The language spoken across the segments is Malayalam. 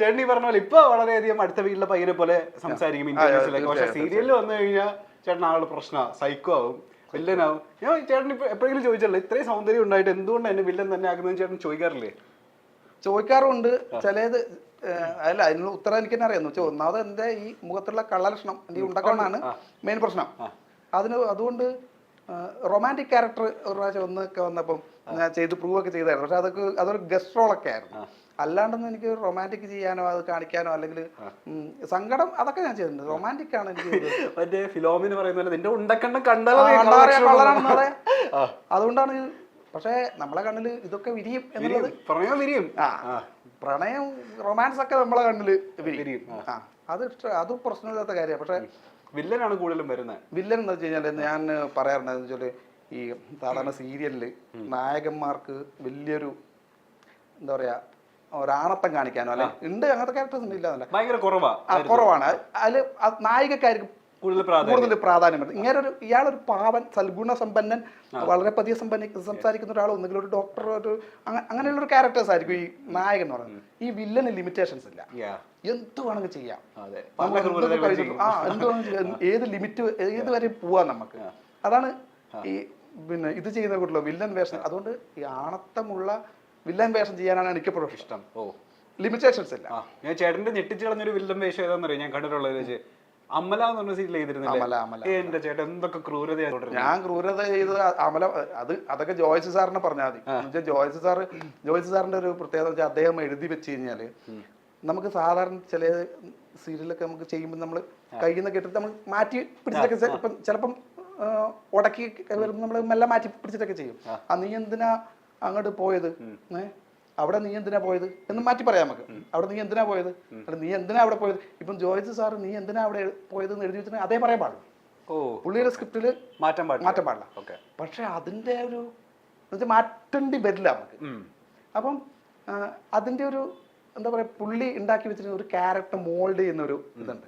ചേട്ടൻ ഈ പറഞ്ഞ പോലെ ഇപ്പൊ വളരെയധികം അടുത്ത വീട്ടിലെ പയ്യനെ പോലെ സംസാരിക്കും ഇന്റർവ്യൂസിലൊക്കെ പക്ഷെ സീരിയലിൽ വന്നു കഴിഞ്ഞാൽ ചേട്ടൻ ആളുടെ പ്രശ്ന സൈക്കോ ആവും വില്ലനാവും ഞാൻ ചേട്ടൻ ഇപ്പൊ എപ്പോഴെങ്കിലും ചോദിച്ചല്ലോ ഇത്രയും സൗന്ദര്യം ഉണ്ടായിട്ട് എന്തുകൊണ്ട് എന്നെ വില്ലൻ തന്നെ ആക്കുന്നത് ചേട്ടൻ ചോദിക്കാറില്ലേ? ചോദിക്കാറുണ്ട്. ചിലത് അല്ല അതിനുള്ള ഉത്തരം എനിക്ക് തന്നെ അറിയാം വെച്ചാൽ ഒന്നാമത് എന്റെ ഈ മുഖത്തുള്ള കള്ളലക്ഷണം എനിക്ക് ഉണ്ടാക്കാനാണ് മെയിൻ പ്രശ്നം. അതിന് അതുകൊണ്ട് റൊമാന്റിക് ക്യാരക്ടർ ഒരു പ്രാവശ്യം ഒന്നൊക്കെ വന്നപ്പം ഞാൻ ചെയ്ത് പ്രൂവ് ഒക്കെ ചെയ്തായിരുന്നു. പക്ഷെ അതൊക്കെ അതൊരു ഗസ്റ്റ് റോളൊക്കെ ആയിരുന്നു. അല്ലാണ്ടൊന്നും എനിക്ക് റൊമാന്റിക് ചെയ്യാനോ അത് കാണിക്കാനോ അല്ലെങ്കിൽ സങ്കടം അതൊക്കെ ഞാൻ ചെയ്തിട്ടുണ്ട് റൊമാന്റിക് ആണ് എനിക്ക്. മറ്റേ ഫിലോമിന് പറയുന്ന നിന്റെ ഉണ്ടക്കണ്ണം ആ, കണ്ടാലേ കണ്ടാ അറിയാം, കള്ളനാണെന്ന് കള്ളലക്ഷണം പറയാം. ആ. അതുകൊണ്ടാണ്. പക്ഷേ നമ്മളെ കണ്ണിൽ ഇതൊക്കെ വിരിയും എന്നുള്ളത് പ്രണയം വിരിയും. പ്രണയം റൊമാൻസ് ഒക്കെ നമ്മളെ കണ്ണിൽ വിരിയും. അത് ഇഷ്ടം അത് പ്രശ്നമില്ലാത്ത കാര്യമാണ്. പക്ഷെ വില്ലനാണ് കൂടുതലും വരുന്നത്. വില്ലൻ എന്ന് വെച്ച് കഴിഞ്ഞാൽ ഞാൻ പറയാറുണ്ടെന്ന് വെച്ചാൽ ഈ സാധാരണ സീരിയലിൽ നായകന്മാർക്ക് വലിയൊരു എന്താ പറയാ ഒരാണത്തം കാണിക്കാനോ അല്ലെ? ഉണ്ട് അങ്ങനത്തെ ക്യാരക്ടേഴ്സ് ഇല്ല ഭയങ്കര കുറവാണ്. കുറവാണ് അതിൽ നായികക്കാർക്ക് കൂടുതൽ പ്രാധാന്യം. വരുന്നത് ഇങ്ങനെ ഒരു ഇയാളൊരു പാവൻ സൽഗുണ സമ്പന്നൻ വളരെ പതിയെ സമ്പന്ന സംസാരിക്കുന്ന ഒരാൾ ഒന്നുകിൽ ഒരു ഡോക്ടർ ഒരു അങ്ങ- അങ്ങനെയുള്ള ഒരു ക്യാരക്ടേഴ്സ് ആയിരിക്കും ഈ നായകൻ എന്ന് പറയുന്നത്. ഈ വില്ലന് ലിമിറ്റേഷൻസ് ഇല്ല. എന്ത് വേണമെങ്കിൽ ചെയ്യാം. ആ എന്ത് ഏത് ലിമിറ്റ് ഏത് വരെ പോവാം നമുക്ക്. അതാണ് ഈ പിന്നെ ഇത് ചെയ്യുന്ന കൂട്ടുള്ള വില്ലൻ വേഷം. അതുകൊണ്ട് ഈ ആണത്തമുള്ള വില്ലൻ വേഷം ചെയ്യാനാണ് എനിക്ക് എപ്പോഴും ഇഷ്ടം. ഓ. ലിമിറ്റേഷൻസ് ഇല്ല. ആ ഞാൻ ചേട്ടന്റെ ഞെട്ടിച്ച് കളഞ്ഞൊരു വില്ലൻ വേഷം ഏതാന്നറിയോ ഞാൻ കണ്ടിട്ടുള്ളത് വെച്ച് അമല എന്ന് പറഞ്ഞ സീരിയൽ അമല, അമല, ഏ, എന്റെ ചേട്ടൻ എന്തൊക്കെ ക്രൂരതയാണ് തുടരുന്നത്. ഞാൻ ക്രൂരത ചെയ്ത് അമല അത് അതൊക്കെ ജോയ്സ് സാറിനെ പറഞ്ഞാൽ മതി. എന്നുവെച്ചാൽ ജോയ്സ് സാർ ജോയ്സ് സാറിന്റെ ഒരു പ്രത്യേകത വെച്ചാൽ അദ്ദേഹം എഴുതി വെച്ച് കഴിഞ്ഞാൽ നമുക്ക് സാധാരണ ചില സീരിയലൊക്കെ നമുക്ക് ചെയ്യുമ്പോൾ നമ്മൾ കയ്യിൽ നിന്ന് കേട്ടിട്ട് നമ്മൾ മാറ്റി പിടിച്ചിട്ടൊക്കെ ചെ- ഇപ്പം ചിലപ്പം ആ, ഉടക്കി വരുമ്പോൾ നമ്മൾ മെല്ലെ മാറ്റി പിടിച്ചിട്ടൊക്കെ ചെയ്യും. ആ നീ എന്തിനാ അങ്ങോട്ട് പോയത്? അവിടെ നീ എന്തിനാ പോയത്? എന്ന് മാറ്റി പറയാം നമുക്ക്. അവിടെ നീ എന്തിനാ പോയത്? നീ എന്തിനാ അവിടെ പോയത്? ഇപ്പം ജോയിസ് സാർ നീ എന്തിനാ അവിടെ പോയത് എന്ന് എഴുതി വെച്ചാൽ അതേ പറയാൻ പാടുള്ളൂ. ഓ. പുള്ളിയുടെ സ്ക്രിപ്റ്റിൽ മാറ്റാൻ പാടില്ല. മാറ്റാൻ പാടില്ല. ഓക്കെ. പക്ഷെ അതിന്റെ ഒരു മാറ്റേണ്ടി വരില്ല നമുക്ക്. അപ്പം അതിന്റെ ഒരു എന്താ പറയുക പുള്ളി ഉണ്ടാക്കി വെച്ചിരുന്ന ഒരു ക്യാരക്ടർ മോൾഡ് ചെയ്യുന്ന ഒരു ഇതുണ്ട്.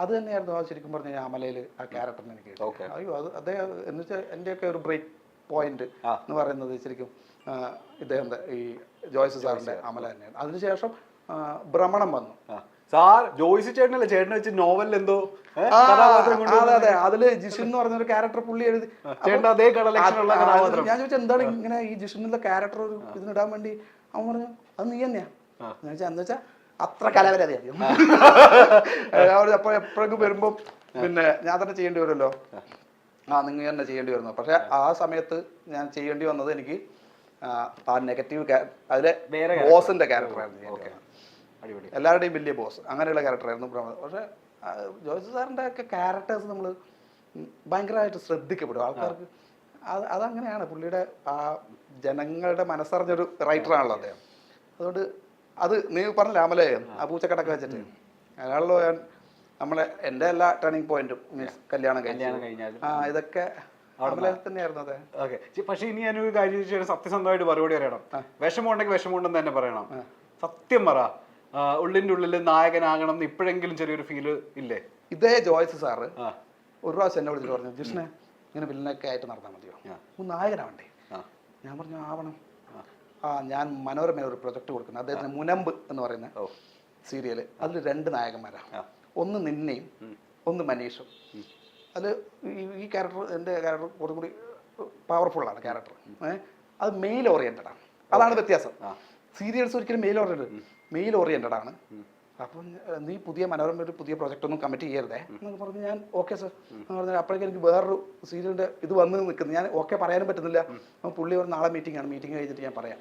അത് തന്നെയായിരുന്നു ആ ശരിക്കും പറഞ്ഞ അമലയിൽ ആ ക്യാരക്ടറിന് എനിക്ക്. അയ്യോ അത് അതേ എന്ന് വെച്ചാൽ എന്റെയൊക്കെ ഒരു ബ്രേക്ക് പോയിന്റ് എന്ന് പറയുന്നത് ശരിക്കും. ആ, ഇദ്ദേഹത്തെ ഈ ജോയ്സ് സാറിന്റെ അമല തന്നെയാണ്. അതിനുശേഷം ഭ്രമണം വന്നു. സാർ ജോയിസ് ചേട്ടനല്ലേ? ചേട്ടനെ വെച്ച് നോവൽ എന്തോ അതെ അതെ. അതിൽ ജിഷിൻ എന്ന് പറഞ്ഞ ഒരു ക്യാരക്ടർ പുള്ളി എഴുതി. അതേ ഞാൻ ചോദിച്ചാൽ എന്താണ് ഇങ്ങനെ ഈ ജിഷിനുള്ള ക്യാരക്ടർ ഒരു ഇതിനിടാൻ വേണ്ടി? അവൻ പറഞ്ഞു അത് നീ തന്നെയാ. ഞാൻ വെച്ചാ എന്ന് വെച്ചാൽ അത്ര കലവരതി അപ്പൊ എപ്പോഴെങ്കിലും വരുമ്പോ പിന്നെ ഞാൻ തന്നെ ചെയ്യേണ്ടി വരുമല്ലോ. ആ നിങ്ങൾ തന്നെ ചെയ്യേണ്ടി വരുന്നു. പക്ഷെ ആ സമയത്ത് ഞാൻ ചെയ്യേണ്ടി വന്നത് എനിക്ക് ആ, നെഗറ്റീവ് അതിലെ ബോസിന്റെ ക്യാരക്ടറായിരുന്നു എല്ലാവരുടെയും വലിയ ബോസ്. അങ്ങനെയുള്ള ക്യാരക്ടറായിരുന്നു പക്ഷേ ജോയ്സ് സാറിന്റെ ഒക്കെ ക്യാരക്ടേഴ്സ് നമ്മൾ ഭയങ്കരമായിട്ട് ശ്രദ്ധിക്കപ്പെടും. ആൾക്കാർക്ക് അത് അതങ്ങനെയാണ്. പുള്ളിയുടെ ആ ജനങ്ങളുടെ മനസ്സറിഞ്ഞൊരു റൈറ്ററാണല്ലോ അദ്ദേഹം. അതുകൊണ്ട് അത് നീ പറഞ്ഞില്ല അമലെ ആ. പൂച്ചക്കടക്ക് വെച്ചിട്ട്. അയാളോ ഞാൻ നമ്മളെ എന്റെ എല്ലാ ടേണിംഗ് പോയിന്റും മീൻസ് കല്യാണം കഴിഞ്ഞാൽ ആ ഇതൊക്കെ ഓക്കെ. പക്ഷെ ഇനി ഞാനൊരു കാര്യം ചോദിച്ചാൽ സത്യസന്ധമായിട്ട് മറുപടി അറിയണം വിഷമം ഉണ്ടെങ്കിൽ വിഷമമുണ്ടെന്ന് തന്നെ പറയണം. സത്യം പറ. ഉള്ളിന്റെ ഉള്ളിൽ നായകനാകണം എന്ന് ഇപ്പോഴെങ്കിലും ചെറിയൊരു ഫീൽ ഇല്ലേ? ഇതേ ജോയ്സ് സാറ് ഒരു പ്രാവശ്യം എന്നെ വിളിച്ചിട്ട് പറഞ്ഞു ജിഷ്ണെ ഇങ്ങനെ വില്ലനൊക്കെ ആയിട്ട് നടന്നാൽ മതിയോ. ഒന്ന് നായകനാവണ്ടേ? ഞാൻ പറഞ്ഞു ആവണം. ആ. ഞാൻ മനോരമ ഒരു പ്രൊജക്ട് കൊടുക്കുന്നത് അദ്ദേഹത്തിന് മുനമ്പ് എന്ന് പറയുന്ന സീരിയൽ അതിൽ രണ്ട് നായകന്മാരാണ് ഒന്ന് നിന്നെയും ഒന്ന് മനീഷും. അത് ഈ- ക്യാരക്ടർ എന്റെ ക്യാരക്ടർ കുറച്ചും കൂടി പവർഫുള്ളാണ് ക്യാരക്ടർ അത് മെയിൽ ഓറിയന്റഡ് ആണ്. അതാണ് വ്യത്യാസം. സീരിയൽസ് ഒരിക്കലും മെയിൽ ഓറിയന്റഡ് മെയിൽ ഓറിയന്റഡ് ആണ്. അപ്പം നീ പുതിയ മനോരമ ഒരു പുതിയ പ്രൊജക്റ്റ് ഒന്നും കമ്മിറ്റ് ചെയ്യരുതേ എന്നൊക്കെ പറഞ്ഞ് ഞാൻ ഓക്കെ സർ എന്ന് പറഞ്ഞാൽ അപ്പോഴേക്കും എനിക്ക് വേറൊരു സീരിയലിന്റെ ഇത് വന്ന് നിൽക്കുന്നു. ഞാൻ ഓക്കെ പറയാനും പറ്റുന്നില്ല. അപ്പം പുള്ളി ഒരു നാളെ മീറ്റിംഗ് ആണ്. മീറ്റിംഗ് കഴിഞ്ഞിട്ട് ഞാൻ പറയാം.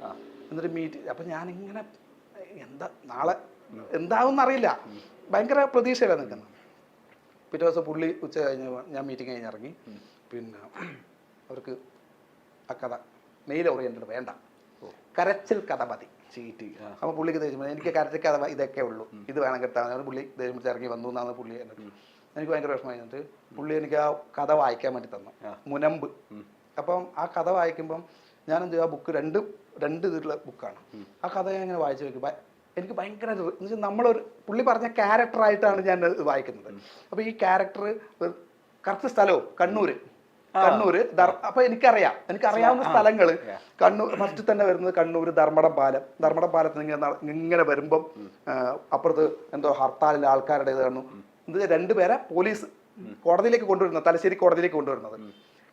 എന്നിട്ട് മീറ്റ് അപ്പം ഞാനിങ്ങനെ എന്താ നാളെ എന്താവും അറിയില്ല ഭയങ്കര പ്രതീക്ഷയിലാണ് നിൽക്കുന്നത്. പിറ്റേ ദിവസം പുള്ളി ഉച്ച കഴിഞ്ഞ് ഞാൻ മീറ്റിംഗ് കഴിഞ്ഞ് ഇറങ്ങി. പിന്നെ അവർക്ക് ആ കഥ മെയിൽ ഓറിയന്റഡ് വേണ്ട. കരച്ചിൽ കഥ മതി. ചീറ്റി അപ്പോൾ പുള്ളിക്ക് ദേഷ്യം. എനിക്ക് കരച്ചിൽ കഥ ഇതൊക്കെ ഉള്ളൂ. ഇത് വേണം കിട്ടാൻ പുള്ളി ദേഷ്യം പിടിച്ച് ഇറങ്ങി വന്നു എന്നാണ് പുള്ളി എന്നിട്ട് എനിക്ക് ഭയങ്കര വിഷമമായി എന്നിട്ട് പുള്ളി എനിക്ക് ആ കഥ വായിക്കാൻ വേണ്ടി തന്നു. മുനമ്പ്. അപ്പം ആ കഥ വായിക്കുമ്പം ചെയ്യും, ആ ബുക്ക് രണ്ട് രണ്ട് ഇതിലുള്ള ബുക്കാണ് ആ കഥ ഞാൻ ഇങ്ങനെ വായിച്ചു ഭയ- എനിക്ക് ഭയങ്കര ഒരു- എന്ന് വെച്ചാൽ നമ്മളൊരു പുള്ളി പറഞ്ഞ ക്യാരക്ടറായിട്ടാണ് ഞാൻ വായിക്കുന്നത്. അപ്പോൾ ഈ ക്യാരക്ടർ കറക്റ്റ് സ്ഥലവും കണ്ണൂർ കണ്ണൂര് ധർ- അപ്പൊ എനിക്കറിയാം. എനിക്കറിയാവുന്ന സ്ഥലങ്ങൾ കണ്ണൂർ ഫസ്റ്റ് തന്നെ വരുന്നത് കണ്ണൂർ ധർമ്മടം പാലം ധർമ്മടം പാലത്ത് ഇങ്ങനെ വരുമ്പം അപ്പുറത്ത് എന്തോ ഹർത്താലിലെ ആൾക്കാരുടെ ഇത് കാണുന്നു ഇത് രണ്ടുപേരെ പോലീസ് കോടതിയിലേക്ക് കൊണ്ടുവരുന്നത് തലശ്ശേരി കോടതിയിലേക്ക് കൊണ്ടുവരുന്നത്.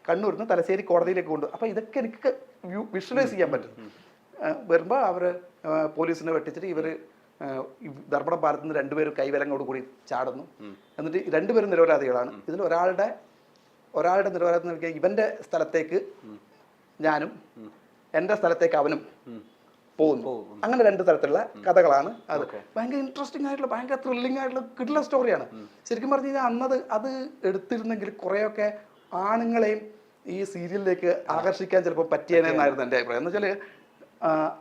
കണ്ണൂരിൽ നിന്ന് തലശ്ശേരി കോടതിയിലേക്ക് കൊണ്ടു അപ്പൊ ഇതൊക്കെ എനിക്ക് വിഷ്വലൈസ് ചെയ്യാൻ പറ്റും. ആ, അവർ പോലീസിനെ വെട്ടിച്ചിട്ട് ഇവർ ധർമ്മടം പാലത്ത് നിന്ന് രണ്ടുപേരും കൈവലങ്ങോട് കൂടി ചാടുന്നു. എന്നിട്ട് രണ്ടുപേരും നിരപരാധികളാണ്. ഇതിൽ ഒരാളുടെ ഒരാളുടെ നിരപരാധി നൽകിയ ഇവന്റെ സ്ഥലത്തേക്ക് ഞാനും എന്റെ സ്ഥലത്തേക്ക് അവനും പോകുന്നു. അങ്ങനെ രണ്ട് തരത്തിലുള്ള കഥകളാണ് അത്. ഭയങ്കര ഇൻട്രസ്റ്റിംഗ് ആയിട്ടുള്ള ഭയങ്കര ത്രില്ലിംഗ് ആയിട്ടുള്ള കിട്ടുള്ള സ്റ്റോറിയാണ് ശരിക്കും പറഞ്ഞു കഴിഞ്ഞാൽ അന്നത് അത് എടുത്തിരുന്നെങ്കിൽ കുറേയൊക്കെ ആണുങ്ങളെയും ഈ സീരിയലിലേക്ക് ആകർഷിക്കാൻ ചിലപ്പോൾ പറ്റിയേനെന്നായിരുന്നു എന്റെ അഭിപ്രായം. എന്ന് വെച്ചാൽ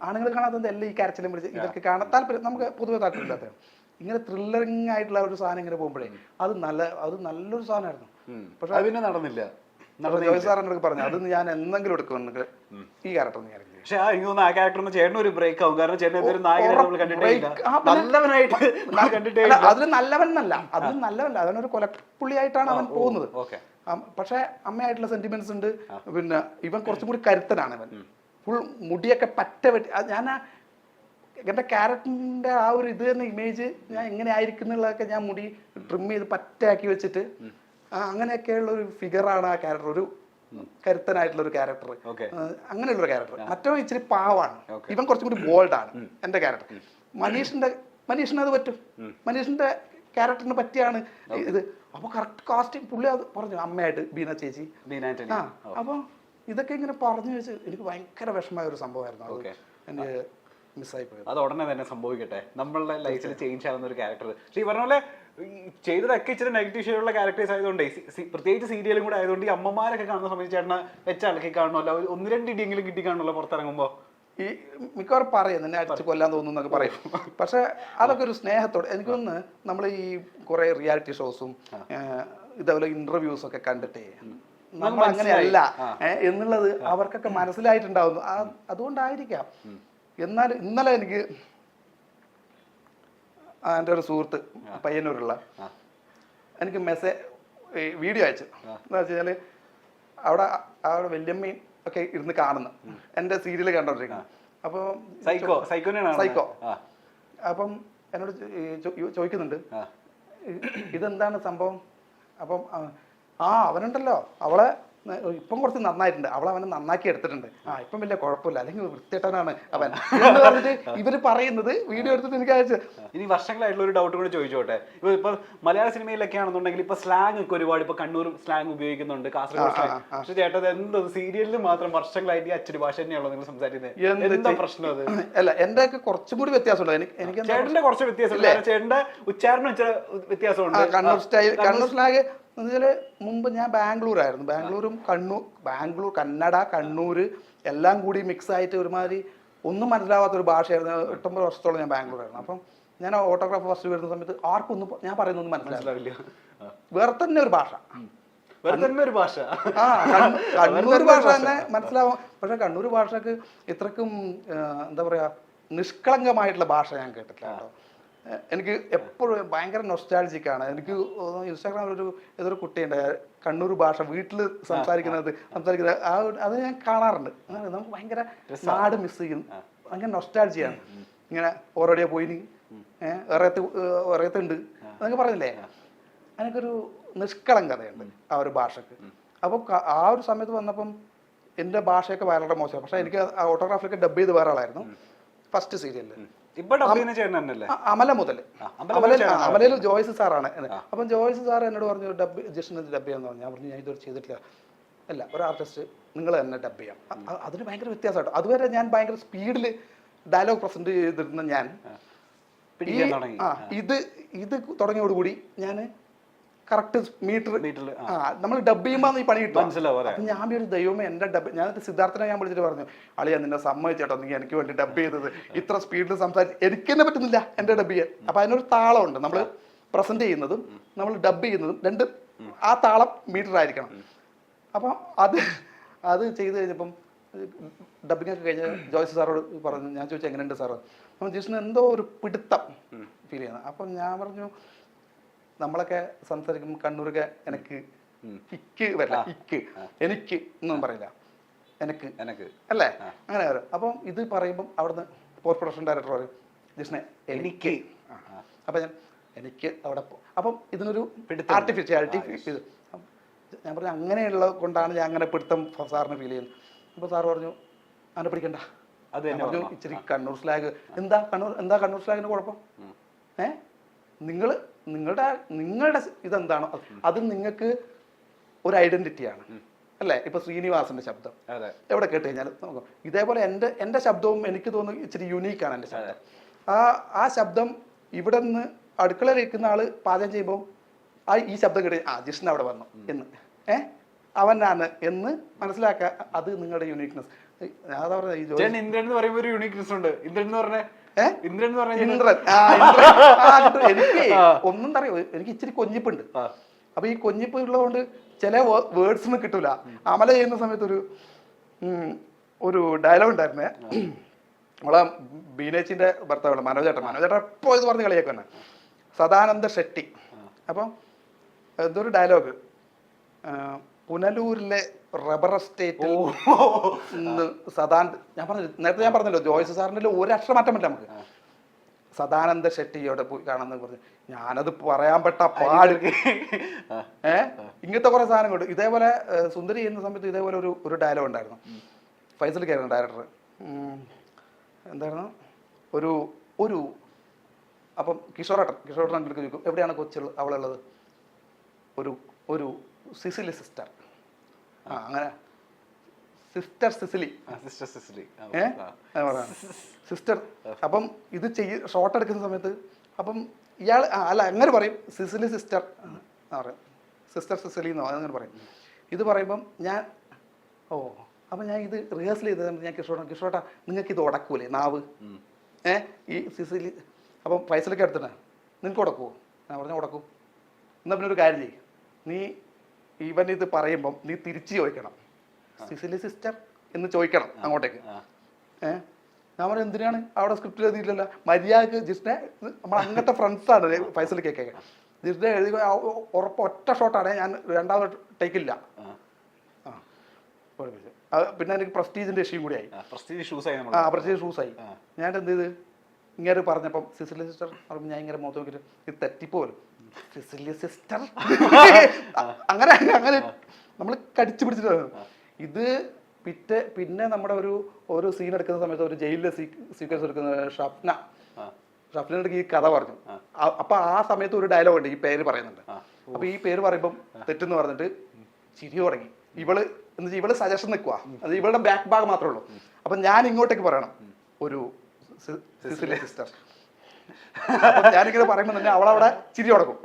ആണുങ്ങൾ കാണാത്തത് എല്ലാം ഈ കരച്ചിലും പിടിച്ച് ഇവർക്ക് കാണാൻ താല്പര്യം നമുക്ക് പൊതുവെ താല്പര്യമില്ലാത്ത ഇങ്ങനെ ത്രില്ലറിംഗ് ആയിട്ടുള്ള ഒരു സാധനം ഇങ്ങനെ പോകുമ്പോഴേ അത് നല്ല അത് നല്ലൊരു സാധനമായിരുന്നു. പക്ഷെ അതിനെ പിന്നെ നടന്നില്ല. എന്നോട് പറഞ്ഞു അത് ഞാൻ എന്തെങ്കിലും എടുക്കും ഈ ക്യാരക്ടർ ഞാൻ പക്ഷെ എനിക്ക് തോന്നുന്നു ആ ക്യാരക്ടറിന് ഒരു ബ്രേക്ക് ആവും. കാരണം ചേട്ടൻ നമ്മൾ കണ്ടിട്ടേ ഇല്ല. break- ആ, പിന്നെ- നല്ലവനായിട്ട് നമ്മൾ കണ്ടിട്ടേ അല്ല ഇല്ല. അതിൽ നല്ലവനല്ല. അതിൽ ഒരു അവനൊരു കൊലപ്പുള്ളിയായിട്ടാണ് അവൻ പോകുന്നത്. പക്ഷേ അമ്മയായിട്ടുള്ള സെന്റിമെന്റ്സ് ഉണ്ട്. പിന്നെ ഇവൻ കുറച്ചും കൂടി കരുത്തനാണ് ഇവൻ ഫുൾ മുടിയൊക്കെ പറ്റ പറ്റി ഞാൻ ആ എന്റെ ക്യാരറ്റിന്റെ ആ ഒരു ഇത് തന്നെ ഇമേജ് ഞാൻ എങ്ങനെ ആയിരിക്കും എന്നുള്ളതൊക്കെ ഞാൻ മുടി ട്രിം ചെയ്ത് പറ്റയാക്കി വെച്ചിട്ട് അങ്ങനെയൊക്കെയുള്ള ഒരു ഫിഗറാണ് ആ ക്യാരക്ടർ ഒരു കരുത്തനായിട്ടുള്ള ഒരു ക്യാരക്ടർ. അങ്ങനെയുള്ള ഒരു ക്യാരക്ടർ മറ്റവൻ ഇച്ചിരി പാവാണ്. ഇവൻ കുറച്ചും കൂടി ബോൾഡാണ് എന്റെ ക്യാരക്ടർ മനീഷിന്റെ മനീഷിന് അത് പറ്റും. മനീഷിന്റെ ക്യാരക്ടറിന് പറ്റിയാണ് ഇത്. അപ്പൊ കറക്റ്റ് കാസ്റ്റിംഗ് പുള്ളി അത് പറഞ്ഞു അമ്മയായിട്ട് ബീന ചേച്ചി. ബീന. ആ അപ്പൊ ഇതൊക്കെ ഇങ്ങനെ പറഞ്ഞു വെച്ച് എനിക്ക് ഭയങ്കര വിഷമമായ ഒരു സംഭവമായിരുന്നു. അത് എന്റെ മിസ്സായി പോയത് അത് ഉടനെ തന്നെ സംഭവിക്കട്ടെ. നമ്മളുടെ ലൈഫിൽ ചേഞ്ച് ആവുന്ന ഒരു ക്യാരക്ടർ പക്ഷേ ഈ പറഞ്ഞ പോലെ ചെയ്തതൊക്കെ ഇച്ചിരി നെഗറ്റീവ് ഷെയ്ഡുള്ള ക്യാരക്ടേഴ്സ് ആയതുകൊണ്ട് പ്രത്യേകിച്ച് സീരിയലും കൂടെ ആയതുകൊണ്ട് ഈ അമ്മമാരൊക്കെ കാണുന്ന സമയത്ത് ചേട്ടനെ വെച്ച അലക്കി കാണുമല്ലോ ഒന്ന് രണ്ട് ഇടിയെങ്കിലും കിട്ടി കാണുമല്ലോ പുറത്തിറങ്ങുമ്പോൾ ഈ മിക്കവാറും പറയും നിന്നെ അടിച്ച് കൊല്ലാൻ തോന്നുന്നൊക്കെ പറയും. പക്ഷെ അതൊക്കെ ഒരു സ്നേഹത്തോടെ എനിക്കൊന്ന് നമ്മൾ ഈ കുറെ റിയാലിറ്റി ഷോസും ഇതേപോലെ ഇന്റർവ്യൂസ് ഒക്കെ കണ്ടിട്ടേ നമ്മൾ അങ്ങനെയല്ല. എന്നുള്ളത് അവർക്കൊക്കെ മനസ്സിലായിട്ടുണ്ടാവുന്നു. അതുകൊണ്ടായിരിക്കാം. എന്നാൽ ഇന്നലെ എനിക്ക് എന്റെ ഒരു സുഹൃത്ത് പയ്യന്നൂരുള്ള എനിക്ക് മെസ്സേജ് വീഡിയോ അയച്ചു. എന്താ വെച്ചാൽ അവിടെ അവിടെ വല്യമ്മയും ഒക്കെ ഇരുന്ന് കാണുന്നു. എന്റെ സീരിയൽ കണ്ടോണ്ടിരിക്കുന്നു. അപ്പോൾ സൈക്കോ സൈക്കോ. സൈക്കോ അപ്പം എന്നോട് ചോദിക്കുന്നുണ്ട്. ഇതെന്താണ് സംഭവം? അപ്പം ആ, അവനുണ്ടല്ലോ. അവളെ ഇപ്പം കുറച്ച് നന്നായിട്ടുണ്ട്. അവളെ അവനെ നന്നാക്കി എടുത്തിട്ടുണ്ട്. ആ ഇപ്പം വലിയ കുഴപ്പമില്ല. അല്ലെങ്കിൽ വൃത്തിയേട്ടനാണ് അവൻ. എന്ന് പറഞ്ഞിട്ട് ഇവർ പറയുന്നത് വീഡിയോ എടുത്തിട്ട് എനിക്ക് അയച്ചു ഇനി വർഷങ്ങളായിട്ടുള്ള ഒരു ഡൗട്ട് കൂടി ചോദിച്ചോട്ടെ. ഇപ്പൊ ഇപ്പൊ മലയാള സിനിമയിലൊക്കെ ആണെന്നുണ്ടെങ്കിൽ ഇപ്പൊ സ്ലാങ് ഒക്കെ ഒരുപാട് ഇപ്പൊ കണ്ണൂർ സ്ലാങ് ഉപയോഗിക്കുന്നുണ്ട് കാസർഗോഡ് സ്ലാങ് പക്ഷെ ചേട്ടത് എന്തോ സീരിയലിൽ മാത്രം വർഷങ്ങളായിട്ട് ഈ അച്ചടി ഭാഷ തന്നെയാണോ നിങ്ങൾ സംസാരിക്കുന്നത് എന്താ പ്രശ്നം അത്? അല്ല എന്റെ ഒക്കെ കുറച്ചും കൂടി വ്യത്യാസമുണ്ട്. എനിക്ക് എനിക്ക് ചേട്ടന്റെ കുറച്ച് വ്യത്യാസമുണ്ട്. ചേട്ടന്റെ ഉച്ചാരണം വ്യത്യാസമുണ്ട്. കണ്ണൂർ സ്റ്റൈൽ കണ്ണൂർ സ്ലാഗ് എന്ന് വെച്ചാൽ മുമ്പ് ഞാൻ ബാംഗ്ലൂർ ആയിരുന്നു ബാംഗ്ലൂരും കണ്ണൂർ ബാംഗ്ലൂർ കന്നഡ കണ്ണൂർ എല്ലാം കൂടി മിക്സ് ആയിട്ട് ഒരുമാതിരി ഒന്നും മനസ്സിലാവാത്ത ഒരു ഭാഷയായിരുന്നു. എട്ടൊമ്പത് വർഷത്തോളം ഞാൻ ബാംഗ്ലൂർ ആയിരുന്നു അപ്പം ഞാൻ ഓട്ടോഗ്രാഫ് ഫസ്റ്റ് വരുന്ന സമയത്ത് ആർക്കും ഒന്നും ഞാൻ പറയുന്നൊന്നും മനസ്സിലാവില്ല. വേറെ തന്നെ ഒരു ഭാഷ. ഒരു ഭാഷ. ആ കണ്ണൂർ ഭാഷ തന്നെ മനസ്സിലാവും. പക്ഷെ കണ്ണൂർ ഭാഷക്ക് ഇത്രക്കും എന്താ പറയാ നിഷ്കളങ്കമായിട്ടുള്ള ഭാഷ ഞാൻ കേട്ടിട്ടില്ല കേട്ടോ. എനിക്ക് എപ്പോഴും ഭയങ്കര നൊസ്റ്റാൾജിക്കാണ് ആണ്. എനിക്ക് ഇൻസ്റ്റാഗ്രാമിൽ ഒരു ഏതൊരു കുട്ടിയുണ്ട് കണ്ണൂർ ഭാഷ വീട്ടിൽ സംസാരിക്കുന്നത് സംസാരിക്കുന്നത് ആ. അത് ഞാൻ കാണാറുണ്ട്. അങ്ങനെ നമുക്ക് ഭയങ്കര നാട് മിസ് ചെയ്യും. ഭയങ്കര നൊസ്റ്റാൾജിയാണ് ഇങ്ങനെ ഓരോടിയാ പോയിന് ഏഹ് വേറെത്ത് വേറെത്തുണ്ട് എന്നൊക്കെ പറഞ്ഞില്ലേ? നിഷ്കളം കഥയുണ്ട് ആ ഒരു ഭാഷക്ക്. അപ്പോൾ ആ ഒരു സമയത്ത് വന്നപ്പം എന്റെ ഭാഷയൊക്കെ വളരെ മോശമാണ് പക്ഷെ എനിക്ക് ആ ഓട്ടോഗ്രാഫിലൊക്കെ ഡബ് ചെയ്ത് വേറെ ആളായിരുന്നു. ഫസ്റ്റ് സീരിയലിൽ അമല മുതൽ അമലയിൽ ജോയ്സ് സാറാണ്. അപ്പം ജോയ്സ് സാർ എന്നോട് പറഞ്ഞു ഡബ് ജസ്റ്റ് ഡബ് ചെയ്യാന്ന് പറഞ്ഞു. ഞാൻ പറഞ്ഞു ഞാൻ ഇതുവരെ ചെയ്തിട്ടില്ല. അല്ല ഒരു ആർട്ടിസ്റ്റ് നിങ്ങൾ തന്നെ ഡബ് ചെയ്യാം. അതിന് ഭയങ്കര വ്യത്യാസമായിട്ടോ അതുവരെ ഞാൻ ഭയങ്കര സ്പീഡിൽ ഡയലോഗ് പ്രസന്റ് ചെയ്തിരുന്ന ഞാൻ ഇത് ഇത് തുടങ്ങിയോടുകൂടി ഞാൻ കറക്റ്റ് മീറ്റർ. ആ. നമ്മൾ ഡബ് ചെയ്യുമ്പോൾ ഈ പണി കിട്ടും മനസ്സിലാവും ഞാൻ ഒരു ദൈവമേ എന്റെ ഡബ് ഞാൻ സിദ്ധാർത്ഥനെ ഞാൻ വിളിച്ചിട്ട് പറഞ്ഞു അളിയാ നിന്നെ സമ്മതിച്ചേട്ടോ നീ എനിക്ക് വേണ്ടി ഡബ് ചെയ്തത്. ഇത്ര സ്പീഡിൽ സംസാരിച്ച് എനിക്ക് തന്നെ പറ്റുന്നില്ല എന്റെ ഡബ് ചെയ്യാൻ. അപ്പൊ അതിനൊരു താളമുണ്ട്. നമ്മൾ പ്രസന്റ് ചെയ്യുന്നതും നമ്മൾ ഡബ് ചെയ്യുന്നതും രണ്ട് ആ താളം മീറ്റർ ആയിരിക്കണം. അപ്പം അത് അത് ചെയ്ത് കഴിഞ്ഞപ്പം ഡബിങ് ഒക്കെ കഴിഞ്ഞ ജോയ്സ് സാറോട് പറഞ്ഞു ഞാൻ ചോദിച്ചു എങ്ങനെയുണ്ട് സാറ്? അപ്പം ജിഷ്ണു എന്തോ ഒരു പിടുത്തം ഫീൽ ചെയ്യുന്നത് അപ്പം ഞാൻ പറഞ്ഞു നമ്മളൊക്കെ സംസാരിക്കുമ്പോൾ കണ്ണൂരൊക്കെ എനിക്ക് ഇക്ക് വരില്ല ഇക്ക്. എനിക്ക് എന്നൊന്നും പറയില്ല. എനിക്ക്. എനക്ക്. അല്ലേ? അങ്ങനെ വരും അപ്പം ഇത് പറയുമ്പം അവിടുന്ന് പോസ്റ്റ് പ്രൊഡക്ഷൻ ഡയറക്ടർ പറയും ജിഷ്ണെ എനിക്ക്. അപ്പം ഞാൻ എനിക്ക് അവിടെ അപ്പം ഇതിനൊരു ആർട്ടിഫിഷ്യാലിറ്റി ഇത്. ഞാൻ പറഞ്ഞു അങ്ങനെയുള്ള കൊണ്ടാണ് ഞാൻ അങ്ങനെ പിടുത്തം സാറിന് ഫീൽ ചെയ്യുന്നത്. അപ്പോൾ സാറ് പറഞ്ഞു അങ്ങനെ പിടിക്കണ്ട. അത് പറഞ്ഞു ഇച്ചിരി കണ്ണൂർ സ്ലാഗ്. എന്താ കണ്ണൂർ എന്താ കണ്ണൂർ സ്ലാഗിന് കുഴപ്പം? ഏ? നിങ്ങൾ നിങ്ങളുടെ നിങ്ങളുടെ ഇതെന്താണോ അത് നിങ്ങൾക്ക് ഒരു ഐഡന്റിറ്റിയാണ്. അല്ലേ? ഇപ്പൊ ശ്രീനിവാസന്റെ ശബ്ദം. എവിടെ കേട്ട് കഴിഞ്ഞാൽ നോക്കാം. ഇതേപോലെ എന്റെ എന്റെ ശബ്ദവും എനിക്ക് തോന്നുന്നു ഇച്ചിരി യുണീക്കാണ് എന്റെ ശബ്ദം. ആ ആ ശബ്ദം ഇവിടെ നിന്ന് അടുക്കള കേൾക്കുന്ന ആൾ പാചകം ചെയ്യുമ്പോൾ ആ ഈ ശബ്ദം കേട്ട് ആ ജിഷ്ണ അവിടെ വന്നു എന്ന്. ഏ? അവനാണ് എന്ന് മനസ്സിലാക്കുക. അത് നിങ്ങളുടെ യുണീക്നെസ് ഞാൻ അതാ പറഞ്ഞത് ഈ ജോലി ഇന്ദ്രൻ എന്ന് പറയുമ്പോൾ ഒരു യൂണിക്നെസ് ഉണ്ട്. ഇന്ദ്രൻ എന്ന് പറഞ്ഞ? ഇന്ദ്രൻ എന്ന് പറഞ്ഞ ഇന്ദ്രൻ. ആ, ഇന്ദ്രൻ. ആ, ഇന്ദ്രൻ. എനിക്ക് ഒന്നും അറിയോ എനിക്ക് ഇച്ചിരി കൊഞ്ഞിപ്പുണ്ട്. അപ്പൊ ഈ കൊഞ്ഞിപ്പ് ഉള്ളതുകൊണ്ട് ചില വേർഡ്സ് ഒന്നും കിട്ടൂല. അമല ചെയ്യുന്ന സമയത്ത് ഒരു ഒരു ഡയലോഗ് ഉണ്ടായിരുന്നേ. നമ്മളെ ബീനേച്ചിന്റെ ഭർത്താവുള്ള മനോജേട്ടൻ. മനോജേട്ടൻ എപ്പോ ഇത് പറഞ്ഞ് കളിയാക്കുന്നെ സദാനന്ദ ഷെട്ടി. അപ്പം എന്തൊരു ഡയലോഗ് പുനലൂരിലെ റബ്ബർ എസ്റ്റേറ്റിൽ നിന്ന് ഞാൻ പറഞ്ഞു നേരത്തെ ഞാൻ പറഞ്ഞല്ലോ ജോയ്സ് സാറിന്റെ ഒരു അക്ഷരം മാറ്റം പറ്റില്ല നമുക്ക് സദാനന്ദ ഷെട്ടിയോടെ പോയി കാണാന്ന് പറഞ്ഞു. ഞാനത് പറയാൻ പെട്ട പാട്. ഏ? ഇങ്ങനത്തെ കുറെ സാധനങ്ങളുണ്ട് ഇതേപോലെ സുന്ദരി ചെയ്യുന്ന സമയത്ത് ഇതേപോലെ ഒരു ഒരു ഡയലോഗ് ഉണ്ടായിരുന്നു. ഫൈസൽ കയറുന്ന ഡയറക്ടർ എന്തായിരുന്നു? ഒരു ഒരു അപ്പം കിഷോറേട്ടൻ കിഷോറേട്ടൻ ചോദിക്കും എവിടെയാണ് കൊച്ചുള്ള അവളുള്ളത്? ഒരു ഒരു സിസിലി സിസ്റ്റർ. ആ അങ്ങനെ. Sister Cecily sister Cecily sister അപ്പം ഇത് ചെയ്യ ഷോട്ട് എടുക്കുന്ന സമയത്ത് അപ്പം ഇയാൾ അല്ല അങ്ങനെ പറയും. സിസിലി സിസ്റ്റർ എന്ന് പറയും. സിസ്റ്റർ സിസിലി എന്നോ അങ്ങനെ പറയും. ഇത് പറയുമ്പം ഞാൻ ഓ അപ്പം ഞാൻ ഇത് റിഹേഴ്സൽ ചെയ്ത സമയത്ത് ഞാൻ കിഷോട്ട കിഷോട്ട നിങ്ങൾക്ക് ഇത് ഉടക്കൂലേ നാവ്? ഏ ഈ സിസിലി അപ്പം ഫൈസലൊക്കെ എടുത്തിട്ടാണ് നിനക്ക് ഉടക്കുമോ ഞാൻ പറഞ്ഞാൽ ഉടക്കും. എന്നാൽ പിന്നെ ഒരു കാര്യം ചെയ്യും. നീ ഇവൻ ഇത് പറയുമ്പം നീ തിരിച്ചു ചോദിക്കണം. സിസിലി സിസ്റ്റം എന്ന് ചോദിക്കണം അങ്ങോട്ടേക്ക്. ഏ? ഞാൻ പറഞ്ഞു എന്തിനാണ്? അവിടെ സ്ക്രിപ്റ്റിൽ എഴുതിയില്ലല്ലോ മര്യാദയ്ക്ക് ജിസ്നെ നമ്മൾ അങ്ങനത്തെ ഫ്രണ്ട്സാണ് ഫൈസൽ കേക്കൊക്കെ ജിസ്നെ എഴുതി ഉറപ്പ് ഒറ്റ ഷോട്ടാണ് ഞാൻ രണ്ടാമത് ടേക്കില്ല ആ. പിന്നെ എനിക്ക് പ്രസ്റ്റീജിന്റെ ഇഷ്യൂ ഷൂസ് ആയി. ആ പ്രസ്റ്റീജ് ഷൂസായി ഞാൻ എന്ത് ചെയ്ത്? ഇങ്ങനെ പറഞ്ഞപ്പം സിസിലി സിസ്റ്റർ ഞാൻ ഇങ്ങനെ മുഖത്ത് നോക്കിയിട്ട് ഇത് തെറ്റിപ്പോലും സിസിലി സിസ്റ്റർ അങ്ങനെ അങ്ങനെ നമ്മൾ കടിച്ചു പിടിച്ചിട്ട് ഇത് പിറ്റേ പിന്നെ നമ്മുടെ ഒരു ഒരു സീൻ എടുക്കുന്ന സമയത്ത് ഒരു ജയിലിലെ സീക്വൻസ് എടുക്കുന്ന ഷഫ്ന. ഷഫ്നയുടെ ഈ കഥ പറഞ്ഞു. അപ്പൊ ആ സമയത്ത് ഒരു ഡയലോഗ് ഉണ്ട് ഈ പേര് പറയുന്നുണ്ട്. അപ്പൊ ഈ പേര് പറയുമ്പോൾ തെറ്റെന്ന് പറഞ്ഞിട്ട് ചിരി തുടങ്ങി. ഇവൾ എന്ന് വെച്ചാൽ ഇവൾ സജഷൻ നിൽക്കുക അത് ഇവളുടെ ബാക്ക് ഭാഗം മാത്രമേ ഉള്ളൂ. അപ്പൊ ഞാൻ ഇങ്ങോട്ടേക്ക് പറയണം. ഒരു സിസ്റ്റർ ഞാനിങ്ങനെ പറയുമ്പോൾ തന്നെ അവളവിടെ ചിരി തുടങ്ങും.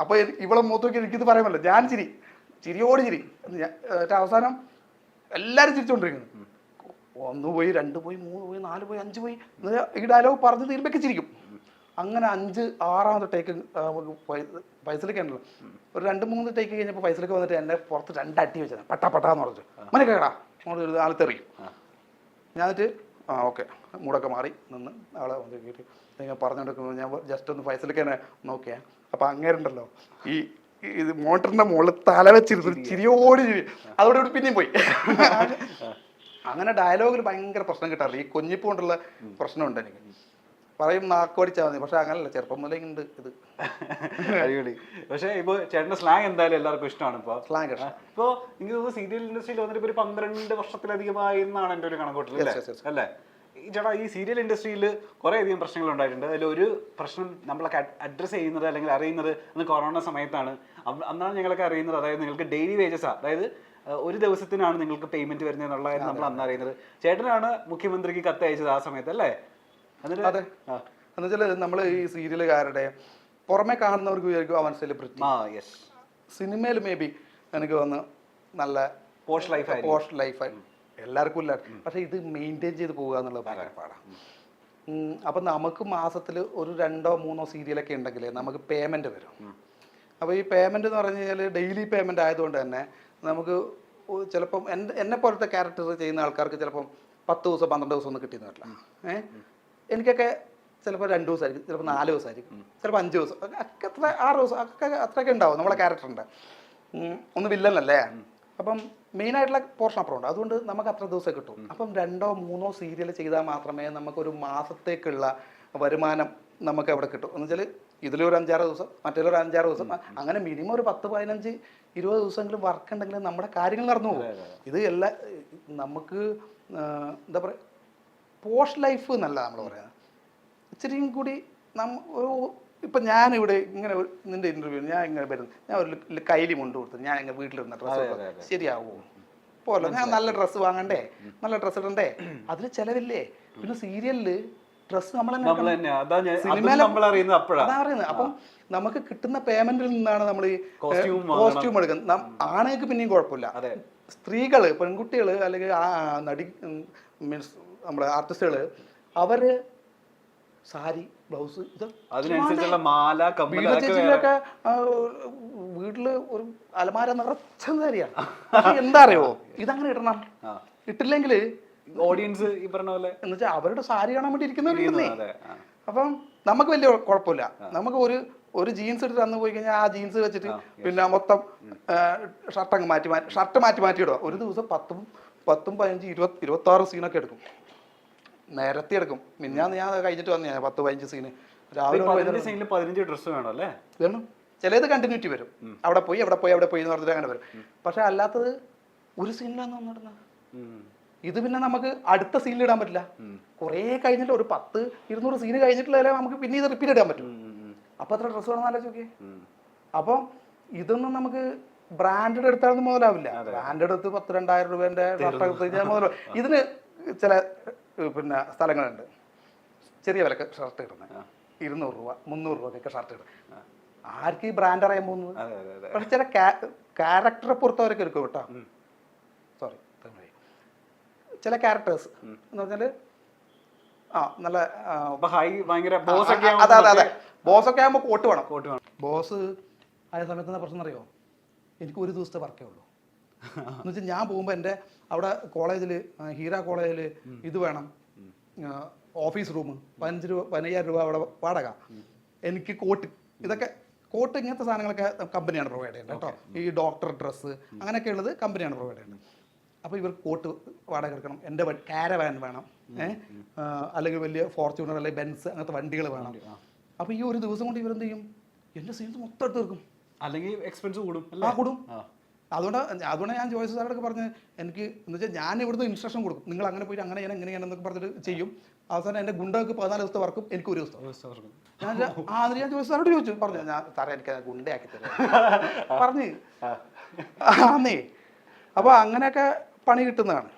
അപ്പൊ ഇവളെ മൂത്തോക്കി നോക്കി എനിക്കിത് പറയുമല്ലോ ഞാൻ ചിരി. ചിരിയോട് ചിരി. എന്ന് അവസാനം എല്ലാരും ചിരിച്ചോണ്ടിരിക്കുന്നു. ഒന്ന് പോയി രണ്ട് പോയി മൂന്ന് പോയി നാല് പോയി അഞ്ച് പോയി. ഈ ഡയലോഗ് പറഞ്ഞ് തീരുമ്പൊക്കെ ചിരിക്കും. അങ്ങനെ അഞ്ച് ആറാമത്തെ ടേക്ക് പൈസലേക്ക് ഉണ്ടല്ലോ. ഒരു രണ്ട് മൂന്ന് ടേക്ക് കഴിഞ്ഞപ്പോൾ പൈസലേക്ക് വന്നിട്ട് എന്നെ പുറത്ത് രണ്ടടി വെച്ചത്. പട്ടാ പട്ടാന്ന് പറഞ്ഞു. മനക്കേടാ ആൾ തെറിയും. ഞാൻ എന്നിട്ട് ആ ഓക്കെ. മൂടൊക്കെ മാറി നിന്ന് ആളെ വന്ന് കയറി ഇങ്ങനെ പറഞ്ഞുകൊണ്ടിരിക്കുന്നത് ഞാൻ ജസ്റ്റ് ഒന്ന് ഫൈസലൊക്കെ തന്നെ നോക്കിയാ. അപ്പം അങ്ങേരുണ്ടല്ലോ. ഈ ഈ ഇത് മോട്ടറിന്റെ മുകളിൽ തല വെച്ചിരുന്നു ചിരിയോട് ചിരി അതോടെ കൂടി പിന്നെയും പോയി. അങ്ങനെ ഡയലോഗിൽ ഭയങ്കര പ്രശ്നം കിട്ടാറില്ല. ഈ കൊഞ്ഞിപ്പ് കൊണ്ടുള്ള പ്രശ്നമുണ്ട് എനിക്ക്. പറയും നാക്കോടിച്ചാൽ മതി. പക്ഷെ അങ്ങനല്ല. ചെറുപ്പം മുതലേ ഉണ്ട് ഇത്. അടിപൊളി. പക്ഷെ ഇപ്പൊ ചേട്ടന്റെ സ്ലാങ് എന്തായാലും എല്ലാവർക്കും ഇഷ്ടമാണ് ഇപ്പൊ. സ്ലാങ്. ഇപ്പൊ എനിക്ക് തോന്നുന്നു സീരിയൽ ഇൻഡസ്ട്രിയിൽ വന്നിട്ട് ഒരു പന്ത്രണ്ട് വർഷത്തിലധികമായി എന്നാണ് എന്റെ ഒരു കണക്കൂട്ടൽ അല്ലേ? ചേട്ടാ ഈ സീരിയൽ ഇൻഡസ്ട്രിയിൽ കുറെ അധികം പ്രശ്നങ്ങൾ ഉണ്ടായിട്ടുണ്ട്. അതിൽ ഒരു പ്രശ്നം നമ്മളൊക്കെ അഡ്രസ്സ് ചെയ്യുന്നത് അല്ലെങ്കിൽ അറിയുന്നത് അന്ന് കൊറോണ സമയത്താണ്. അന്ന് അന്നാണ് ഞങ്ങളൊക്കെ അറിയുന്നത്. അതായത് നിങ്ങൾക്ക് ഡെയിലി വേജസാ അതായത് ഒരു ദിവസത്തിനാണ് നിങ്ങൾക്ക് പേയ്മെന്റ് വരുന്നത് എന്നുള്ളതായിരുന്നു നമ്മൾ അന്ന് അറിയുന്നത്. ചേട്ടനാണ് മുഖ്യമന്ത്രിക്ക് കത്ത് അയച്ചത് ആ സമയത്ത് അല്ലേ? അതെ. ആ. എന്ന് വെച്ചാൽ നമ്മൾ ഈ സീരിയലുകാരുടെ പുറമെ കാണുന്നവർക്ക് വിചാരിക്കും അവൻ സെലിബ്രിറ്റി സിനിമയിൽ മേ ബി എനിക്ക് വന്ന് നല്ല പോസ്റ്റ് ലൈഫ് പോസ്റ്റ് ലൈഫ് എല്ലാവർക്കും ഇല്ല. പക്ഷെ ഇത് മെയിന്റെയിൻ ചെയ്ത് പോകുക എന്നുള്ളത് ഭയങ്കര പാടാണ് അപ്പൊ നമുക്ക് മാസത്തിൽ ഒരു രണ്ടോ മൂന്നോ സീരിയലൊക്കെ ഉണ്ടെങ്കിൽ നമുക്ക് പേയ്മെന്റ് വരും. അപ്പോൾ ഈ പേയ്മെന്റ് എന്ന് പറഞ്ഞു കഴിഞ്ഞാൽ ഡെയിലി പേയ്മെന്റ് ആയതുകൊണ്ട് തന്നെ നമുക്ക് ചിലപ്പം എന്റെ എന്നെ പോലത്തെ ക്യാരക്ടർ ചെയ്യുന്ന ആൾക്കാർക്ക് ചിലപ്പം പത്ത് ദിവസം പന്ത്രണ്ട് ദിവസം ഒന്നും കിട്ടിയെന്ന് വരില്ല. ഏഹ് എനിക്കൊക്കെ ചിലപ്പോൾ രണ്ട് ദിവസമായിരിക്കും ചിലപ്പോൾ നാല് ദിവസമായിരിക്കും ചിലപ്പോൾ അഞ്ച് ദിവസം ഒക്കെ അത്ര ആറ് ദിവസം ഒക്കെ അത്രയൊക്കെ ഉണ്ടാവും നമ്മളെ ക്യാരക്ടറിന്റെ ഒന്ന് വില്ലനല്ലേ? അപ്പം മെയിൻ ആയിട്ടുള്ള പോർഷൻ അപ്പുറമുണ്ട് അതുകൊണ്ട് നമുക്ക് അത്ര ദിവസം കിട്ടും. അപ്പം രണ്ടോ മൂന്നോ സീരിയൽ ചെയ്താൽ മാത്രമേ നമുക്കൊരു മാസത്തേക്കുള്ള വരുമാനം നമുക്ക് അവിടെ കിട്ടും. എന്ന് വെച്ചാൽ ഇതിലൊരു അഞ്ചാറ് ദിവസം മറ്റേലൊരു അഞ്ചാറ് ദിവസം അങ്ങനെ മിനിമം ഒരു പത്ത് പതിനഞ്ച് ഇരുപത് ദിവസമെങ്കിലും വർക്ക് ഉണ്ടെങ്കിൽ നമ്മുടെ കാര്യങ്ങൾ നടന്നു പോകും. ഇത് എല്ലാ നമുക്ക് എന്താ പറയുക പോസ്റ്റ് ലൈഫ് എന്നല്ല നമ്മൾ പറയുന്നത് ഇച്ചിരിയും കൂടി നമ്മ ഒരു ഇപ്പം ഞാനിവിടെ ഇങ്ങനെ നിന്റെ ഇന്റർവ്യൂ ഞാൻ ഇങ്ങനെ വരുന്നു. ഞാൻ ഒരു കൈലി മുണ്ട് കൊടുത്തു. ഞാൻ ഇങ്ങനെ വീട്ടിലിരുന്ന ഡ്രസ്സ് ശരിയാവുമോ പോലെ ഞാൻ നല്ല ഡ്രസ്സ് വാങ്ങണ്ടേ? നല്ല ഡ്രസ്സ് ഇടണ്ടേ? അതിൽ ചെലവില്ലേ? പിന്നെ സീരിയലിൽ ഡ്രസ്സ് നമ്മൾ അറിയുന്നത് അപ്പം നമുക്ക് കിട്ടുന്ന പേയ്മെന്റിൽ നിന്നാണ് നമ്മൾ. കോസ്റ്റ്യൂം എടുക്കുന്നത്. ആണുങ്ങൾക്ക് പിന്നെയും കുഴപ്പമില്ല. സ്ത്രീകൾ പെൺകുട്ടികൾ അല്ലെങ്കിൽ നടി മീൻസ് നമ്മുടെ ആർട്ടിസ്റ്റുകൾ അവർ സാരി ബ്ലൗസ് ഇത് അതിനനുസരിച്ചുള്ള മാല കമ്പിളൊക്കെ വീട്ടിലെ ചേച്ചിയിലൊക്കെ വീട്ടിൽ ഒരു അലമാര നിറച്ച സാരിയാണ് എന്താ അറിയോ ഇതങ്ങനെ ഇടണം. ഇട്ടില്ലെങ്കിൽ ഓഡിയൻസ് ഈ പറഞ്ഞ പോലെ എന്ന് വെച്ചാൽ അവരുടെ സാരി കാണാൻ വേണ്ടി ഇരിക്കുന്നവരുണ്ടെന്നേ ആ. അപ്പം നമുക്ക് വലിയ കുഴപ്പമില്ല. നമുക്ക് ഒരു ഒരു ജീൻസ് എടുത്ത് അന്ന് പോയി കഴിഞ്ഞാൽ ആ ജീൻസ് വെച്ചിട്ട് പിന്നെ മൊത്തം ഷർട്ട് അങ്ങ് മാറ്റി മാറ്റി ഷർട്ട് മാറ്റി മാറ്റി ഇടുക ഒരു ദിവസം പത്തും പത്തും പതിനഞ്ച് ഇരുപത്തി ഇരുപത്തി ആറ് സീനൊക്കെ എടുക്കും. നേരത്തെ എടുക്കും മിന്നാന്ന് ഞാൻ കഴിഞ്ഞിട്ട് വന്നു. ഞാൻ പത്ത് പതിനഞ്ച് സീന് രാവിലെ സീനിൽ പതിനഞ്ച് ഡ്രസ്സ് വേണം അല്ലേ? വേണം. ചിലത് കണ്ടിന്യൂറ്റി വരും. അവിടെ പോയി അവിടെ പോയി അവിടെ പോയി എന്ന് പറഞ്ഞിട്ട് അങ്ങനെ വരും. പക്ഷെ അല്ലാത്തത് ഒരു സീനിലാണ് വന്നിടുന്നത് ഉം. ഇത് പിന്നെ നമുക്ക് അടുത്ത സീനിൽ ഇടാൻ പറ്റില്ല. കുറേ കഴിഞ്ഞിട്ട് ഒരു പത്ത് ഇരുന്നൂറ് സീന് കഴിഞ്ഞിട്ടുള്ള നമുക്ക് പിന്നെ ഇത് റിപ്പീറ്റ് ഇടാൻ പറ്റും. അപ്പോൾ അത്ര ഡ്രസ്സ് വേണം ആലോചിച്ച് നോക്കിയേ. അപ്പം ഇതൊന്നും നമുക്ക് ബ്രാൻഡഡ് എടുത്താലൊന്നും മുതലാവില്ല. ബ്രാൻഡഡ് എടുത്ത് പത്ത് രണ്ടായിരം രൂപേന്റെ ഷർട്ട് എടുത്ത് കഴിഞ്ഞാൽ മുതലാവും ഇതിന് ചില പിന്നെ സ്ഥലങ്ങളുണ്ട്. ചെറിയ വിലക്ക് ഷർട്ട് ഇടുന്നത് ഇരുന്നൂറ് രൂപ മുന്നൂറ് രൂപയ്ക്കൊക്കെ ഷർട്ട് ഇടുന്നത് ആർക്ക് ഈ ബ്രാൻഡ് അറിയാൻ പോകുന്നത്? പക്ഷെ ചില ക്യാരക്ടറെ പുറത്തവരൊക്കെ എടുക്കും കേട്ടോ. സോറി ചില ക്യാരക്ടേഴ്സ് എന്ന് പറഞ്ഞാൽ ആ നല്ല അതെ അതെ അതെ. ബോസ് ഒക്കെ ആകുമ്പോൾ കോട്ട് വേണം. കോട്ട് വേണം. ബോസ് ആയ സമയത്ത് എന്താ പ്രശ്നം അറിയോ എനിക്ക് ഒരു ദിവസത്തെ വർക്കേ ഉള്ളൂ. എന്ന് വെച്ചാൽ ഞാൻ പോകുമ്പോൾ എന്റെ അവിടെ കോളേജിൽ ഹീര കോളേജിൽ ഇത് വേണം. ഓഫീസ് റൂം പതിനഞ്ച് രൂപ പതിനയ്യായിരം രൂപ അവിടെ വാടക. എനിക്ക് കോട്ട് ഇതൊക്കെ കോട്ട് ഇങ്ങനത്തെ സാധനങ്ങളൊക്കെ കമ്പനിയാണ് പ്രൊവൈഡ് ചെയ്യുന്നത് കേട്ടോ. ഈ ഡോക്ടർ ഡ്രസ്സ് അങ്ങനെയൊക്കെ ഉള്ളത് കമ്പനിയാണ് പ്രൊവൈഡ് ചെയ്യുന്നത്. അപ്പോൾ ഇവർ കോട്ട് വാടക എടുക്കണം. എന്റെ കാരവാൻ വേണം. ഏഹ് അല്ലെങ്കിൽ വലിയ ഫോർച്യൂണർ അല്ലെങ്കിൽ ബെൻസ് അങ്ങനത്തെ വണ്ടികൾ വേണം. അപ്പോൾ ഈ ഒരു ദിവസം കൊണ്ട് ഇവരെന്ത് ചെയ്യും? എന്റെ സീൻസ് മൊത്തം എടുത്ത് തീർക്കും. അല്ലെങ്കിൽ എക്സ്പെൻസ് കൂടും ആ കൂടും. അതുകൊണ്ട് അതുകൊണ്ട് ഞാൻ ജോയ്സ് സാറോടൊക്കെ പറഞ്ഞ് എനിക്ക് എന്ന് വെച്ചാൽ ഞാൻ ഇവിടുന്ന് ഇൻസ്ട്രക്ഷൻ കൊടുക്കും. നിങ്ങൾ അങ്ങനെ പോയിട്ട് അങ്ങനെ ഇങ്ങനെ ചെയ്യണം എന്നൊക്കെ പറഞ്ഞിട്ട് ചെയ്യും. അവസാനം എന്റെ ഗുണ്ടകൾക്ക് പതിനാല് ദിവസത്തെ വർക്കും എനിക്ക് ഒരു ദിവസം. ഞാൻ ആ അതിന് ഞാൻ ജോയ്സ് സാറോട് ചോദിച്ചു. പറഞ്ഞു ഞാൻ സാറേ എനിക്ക് ഗുണ്ടയാക്കി തരാം. പറഞ്ഞ്. ആന്നേ. അപ്പോൾ അങ്ങനെയൊക്കെ പണി കിട്ടുന്നതാണ്.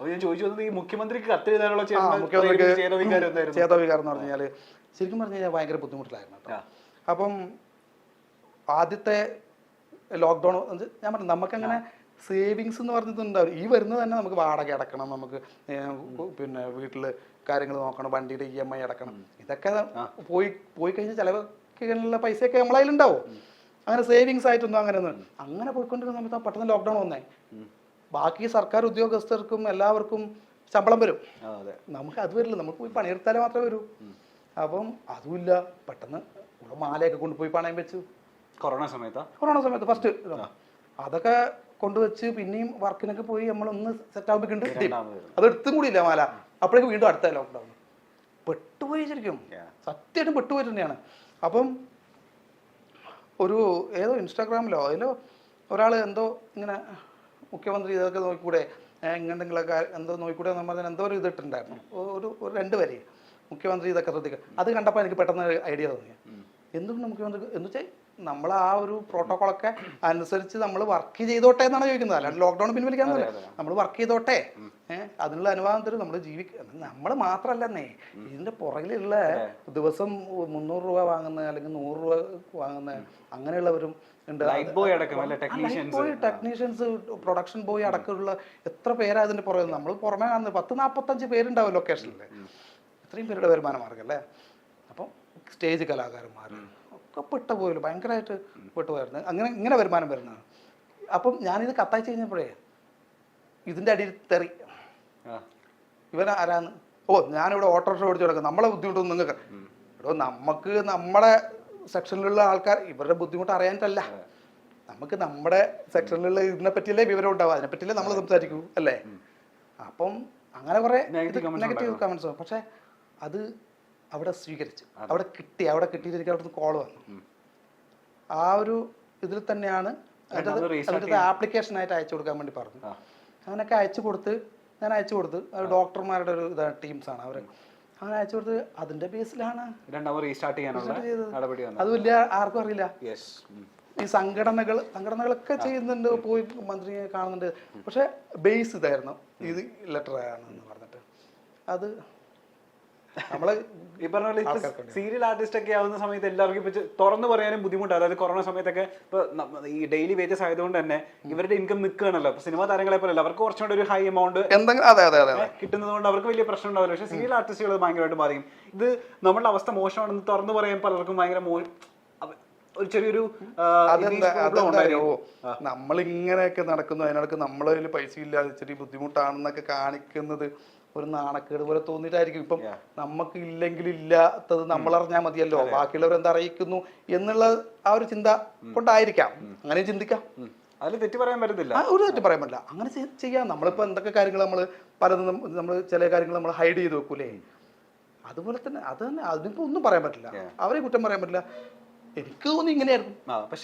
ചേതവികാരം ഞാൻ ചോദിച്ചു വന്നത് ഈ മുഖ്യമന്ത്രിക്ക് കത്ത് എഴുതാനുള്ള ആ, ചേരുന്ന- മുഖ്യമന്ത്രിക്ക് ചേതോവികാരം എന്തായിരുന്നു? എന്ന് പറഞ്ഞു ശരിക്കും പറഞ്ഞു കഴിഞ്ഞാൽ ഭയങ്കര ബുദ്ധിമുട്ടിലായിരുന്നു കേട്ടോ. അപ്പം ആദ്യത്തെ ലോക്ക്ഡൗൺ ഞാൻ പറഞ്ഞു നമുക്കങ്ങനെ സേവിങ്സ് എന്ന് പറഞ്ഞിട്ടുണ്ടാവും ഈ വരുന്നത് തന്നെ നമുക്ക് വാടക അടക്കണം. നമുക്ക് പിന്നെ വീട്ടിൽ കാര്യങ്ങൾ നോക്കണം. വണ്ടിയുടെ ഇ എം ഐ അടക്കണം. ഇതൊക്കെ പോയി പോയി കഴിഞ്ഞാൽ ചിലവൊക്കെയുള്ള പൈസയൊക്കെ നമ്മളെ കയ്യിലുണ്ടാവും അങ്ങനെ സേവിങ്സ് ആയിട്ടൊന്നും അങ്ങനെ ഒന്നും അങ്ങനെ പോയിക്കൊണ്ടിരുന്ന സമയത്ത് പെട്ടെന്ന് ലോക്ക്ഡൗൺ വന്നേ. ബാക്കി സർക്കാർ ഉദ്യോഗസ്ഥർക്കും എല്ലാവർക്കും ശമ്പളം വരും. നമുക്ക് അത് വരില്ല. നമുക്ക് പോയി പണിയെടുത്താലേ മാത്രമേ വരൂ. അപ്പം അതുമില്ല പെട്ടെന്ന് ഇവിടെ മാലയൊക്കെ കൊണ്ടുപോയി പണയം വെച്ചു. കൊറോണ സമയത്ത്? കൊറോണ സമയത്ത് ഫസ്റ്റ് അതൊക്കെ കൊണ്ടുവച്ച് പിന്നെയും വർക്കിനൊക്കെ പോയി നമ്മളൊന്ന് സെറ്റ് ആവുമ്പോഴേക്കുണ്ട്. അത് എടുത്തും കൂടിയില്ല മാല. അപ്പോഴേക്കും വീണ്ടും അടുത്ത ലോക്ക്ഡൗൺ പെട്ടുപോയി ശരിക്കും. സത്യമായിട്ടും പെട്ടുപോയി തന്നെയാണ്. അപ്പം ഒരു ഏതോ ഇൻസ്റ്റാഗ്രാമിലോ അതിലോ ഒരാൾ എന്തോ ഇങ്ങനെ മുഖ്യമന്ത്രി ഇതൊക്കെ നോക്കിക്കൂടെ ഇങ്ങനെന്തെങ്കിലൊക്കെ എന്തോ നോക്കിക്കൂടെ എന്ന് പറഞ്ഞാൽ എന്തോ ഒരു ഇതിട്ടുണ്ടായിരുന്നു. ഒരു ഒരു രണ്ട് വരി. മുഖ്യമന്ത്രി ഇതൊക്കെ ശ്രദ്ധിക്കുക അത് കണ്ടപ്പോൾ എനിക്ക് പെട്ടെന്ന് ഐഡിയ തോന്നി. എന്തുകൊണ്ട് മുഖ്യമന്ത്രി എന്ന് വെച്ചാൽ നമ്മൾ ആ ഒരു പ്രോട്ടോകോളൊക്കെ അനുസരിച്ച് നമ്മൾ വർക്ക് ചെയ്തോട്ടെ എന്നാണ് ചോദിക്കുന്നത്. അല്ലാണ്ട് ലോക്ക്ഡൗൺ പിൻവലിക്കാന്നല്ല നമ്മൾ വർക്ക് ചെയ്തോട്ടെ. ഏഹ് അതിനുള്ള അനുവാദം തരും. നമ്മൾ ജീവിക്ക നമ്മൾ മാത്രമല്ലെന്നേ ഇതിന്റെ പുറകിലുള്ള ദിവസം മുന്നൂറ് രൂപ വാങ്ങുന്ന അല്ലെങ്കിൽ നൂറ് രൂപ വാങ്ങുന്ന അങ്ങനെയുള്ളവരും ഉണ്ട്. ടെക്നീഷ്യൻസ് പ്രൊഡക്ഷൻ ബോയ് അടക്കമുള്ള എത്ര പേരാ അതിന്റെ പുറകെ നമ്മൾ പുറമേ കാണുന്നത് പത്ത് നാൽപ്പത്തഞ്ച് പേരുണ്ടാവും ലൊക്കേഷനിൽ ഇത്രയും പേരുടെ വരുമാന മാർഗം അല്ലേ? അപ്പം സ്റ്റേജ് കലാകാരന്മാർ. ഒക്കെ പെട്ടുപോയല്ലോ ഭയങ്കരമായിട്ട് പെട്ടുപോയിരുന്നു അങ്ങനെ ഇങ്ങനെ വരുമാനം വരുന്നതാണ്. അപ്പം ഞാനിത് കത്തയച്ച് കഴിഞ്ഞപ്പോഴേ ഇതിന്റെ അടിയിൽ തെറി. ഇവൻ ആരാന്ന് ഓ ഞാനിവിടെ ഓട്ടോറിക്ഷ ഓടിച്ചു കിടക്കും നമ്മളെ ബുദ്ധിമുട്ടൊന്നും നിങ്ങൾക്ക് എടോ നമുക്ക് നമ്മളെ സെക്ഷനിലുള്ള ആൾക്കാർ ഇവരുടെ ബുദ്ധിമുട്ട് അറിയാനിട്ടല്ല നമുക്ക് നമ്മുടെ സെക്ഷനിലുള്ള ഇതിനെ പറ്റിയല്ലേ വിവരം ഉണ്ടാവും അതിനെ പറ്റിയല്ലേ നമ്മൾ സംസാരിക്കൂ അല്ലേ? അപ്പം അങ്ങനെ കുറെ നെഗറ്റീവ് കമൻസ് പക്ഷെ അത് അവിടെ സ്വീകരിച്ചു. അവിടെ കിട്ടി. അവിടെ കിട്ടിയിട്ട് എനിക്ക് അവിടുന്ന് കോൾ വന്നു. ആ ഒരു ഇതിൽ തന്നെയാണ് ആപ്ലിക്കേഷൻ ആയിട്ട് അയച്ചു കൊടുക്കാൻ വേണ്ടി പറഞ്ഞു. ആ. അങ്ങനെയൊക്കെ അയച്ചു കൊടുത്ത് ഞാൻ അയച്ചു കൊടുത്ത്. ഡോക്ടർമാരുടെ ഒരു ഇതാണ് ആണ് അവർ അങ്ങനെ അയച്ചു കൊടുത്ത് അതിന്റെ ബേസിലാണ് റീസ്റ്റാർട്ട് ചെയ്യാനുള്ള അത് വലിയ ആർക്കും അറിയില്ല. ഈ സംഘടനകൾ സംഘടനകളൊക്കെ ചെയ്യുന്നുണ്ട് പോയി മന്ത്രിയെ കാണുന്നുണ്ട്. പക്ഷെ ബേസ് ഇതായിരുന്നു. ഇത് ലെറ്റർ ആണെന്ന് പറഞ്ഞിട്ട്. അത് നമ്മൾ ഈ പറഞ്ഞ പോലെ സീരിയൽ ആർട്ടിസ്റ്റ് ഒക്കെ ആവുന്ന സമയത്ത് എല്ലാവർക്കും ഇപ്പൊ തുറന്നു പറയാനും ബുദ്ധിമുട്ടാണ് അതായത് കൊറോണ സമയത്തൊക്കെ ഇപ്പൊ ഈ ഡെയിലി വേജസ് ആയതുകൊണ്ട് തന്നെ ഇവരുടെ ഇൻകം നിൽക്കുകയാണല്ലോ അപ്പൊ സിനിമാ താരങ്ങളെ പോലെ അവർക്ക് കുറച്ചുകൂടെ ഒരു ഹൈ എമൗണ്ട് അതെ അതെ അതെ അതെ. കിട്ടുന്നത് കൊണ്ട് അവർക്ക് വലിയ പ്രശ്നം ഉണ്ടാവില്ല. പക്ഷെ സീരിയൽ ആർട്ടിസ്റ്റുകൾ ഭയങ്കരമായിട്ട് ബാധിക്കും. ഇത് നമ്മുടെ അവസ്ഥ മോശമാണെന്ന് തുറന്നു പറയാൻ പലർക്കും ഭയങ്കര ഒരു ചെറിയൊരു നമ്മളിങ്ങനെയൊക്കെ നടക്കുന്നു അതിനിടക്ക് നമ്മളതിൽ പൈസ ഇല്ലാതെ ഇച്ചിരി ബുദ്ധിമുട്ടാണെന്നൊക്കെ കാണിക്കുന്നത് ഒരു നാണക്കേട് പോലെ തോന്നിയിട്ടായിരിക്കും. ഇപ്പം നമുക്ക് ഇല്ലെങ്കിൽ ഇല്ലാത്തത് നമ്മൾ അറിഞ്ഞാൽ മതിയല്ലോ. ബാക്കിയുള്ളവർ എന്താ അറിയിക്കുന്നു എന്നുള്ള ആ ഒരു ചിന്ത കൊണ്ടായിരിക്കാം. അങ്ങനെ ചിന്തിക്കാം. അതിൽ തെറ്റ് പറയാൻ പറ്റത്തില്ല. ഒരു തെറ്റ് പറയാൻ പറ്റില്ല. അങ്ങനെ ചെയ്യാം. നമ്മളിപ്പോ എന്തൊക്കെ കാര്യങ്ങൾ നമ്മൾ പലതും നമ്മൾ ചില കാര്യങ്ങൾ നമ്മൾ ഹൈഡ് ചെയ്ത് വെക്കൂലേ? അതുപോലെ തന്നെ അത് തന്നെ അതിനിപ്പോ ഒന്നും പറയാൻ പറ്റില്ല. അവരെ കുറ്റം പറയാൻ പറ്റില്ല. എനിക്ക് തോന്നി ഇങ്ങനെയായിരുന്നു. പക്ഷെ